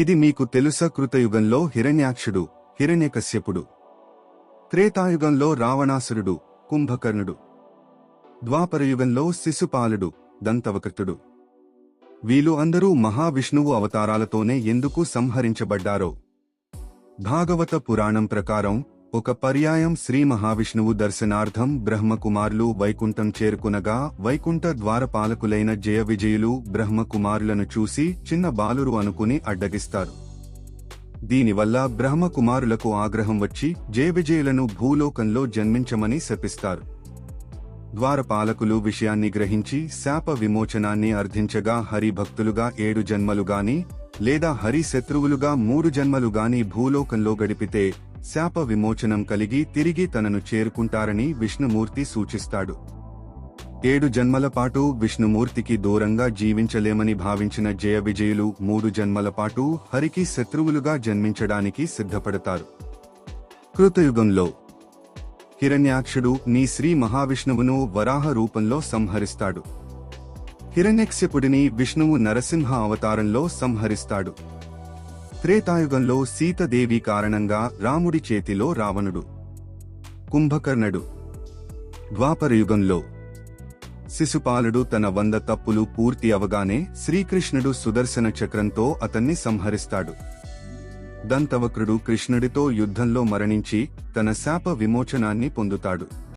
ఇది మీకు తెలుసా కృతయుగంలో హిరణ్యాక్షుడు హిరణ్యకశ్యపుడు. త్రేతాయుగంలో రావణాసురుడు కుంభకర్ణుడు. ద్వాపరయుగంలో శిశుపాలుడు దంతవకృతుడు వీలు అందరూ మహావిష్ణువు అవతారాలతోనే ఎందుకు సంహరించబడ్డారో? భాగవత పురాణం ప్రకారం ఒక పర్యాయం శ్రీ మహావిష్ణువు దర్శనార్థం బ్రహ్మకుమారులు వైకుంఠం చేరుకునగా వైకుంఠ ద్వారపాలకులైన జయ విజయులు బ్రహ్మకుమారులను చూసి చిన్న బాలురు అనుకుని అడ్డగిస్తారు. దీనివల్ల బ్రహ్మకుమారులకు ఆగ్రహం వచ్చి జయ విజయులను భూలోకంలో జన్మించమని శపిస్తారు. ద్వారపాలకులు విషయాన్ని గ్రహించి శాప విమోచనాన్ని అర్థించగా హరి భక్తులుగా ఏడు జన్మలుగాని లేదా హరి శత్రువులుగా మూడు జన్మలుగాని భూలోకంలో గడిపితే శాప విమోచనం కలిగి తిరిగి తనను చేరుకుంటారని విష్ణుమూర్తి సూచిస్తాడు. ఏడు జన్మల పాటు విష్ణుమూర్తికి దూరంగా జీవించలేమని భావించిన జయ విజయులు మూడు జన్మల పాటు హరికి శత్రువులుగా జన్మించడానికి సిద్ధపడతారు. కృతయుగంలో హిరణ్యాక్షుడు నీ శ్రీ మహావిష్ణువును వరాహ రూపంలో సంహరిస్తాడు. హిరణ్యక్షపుడిని విష్ణువు నరసింహ అవతారంలో సంహరిస్తాడు. త్రేతాయుగంలో సీతదేవి కారణంగా రాముడి చేతిలో రావణుడు. కుంభకర్ణుడు. ద్వాపరయుగంలో శిశుపాలుడు తన వంద తప్పులు పూర్తి అవగానే శ్రీకృష్ణుడు సుదర్శన చక్రంతో అతన్ని సంహరిస్తాడు. దంతవక్రుడు కృష్ణుడితో యుద్ధంలో మరణించి తన శాప విమోచనాన్ని పొందుతాడు.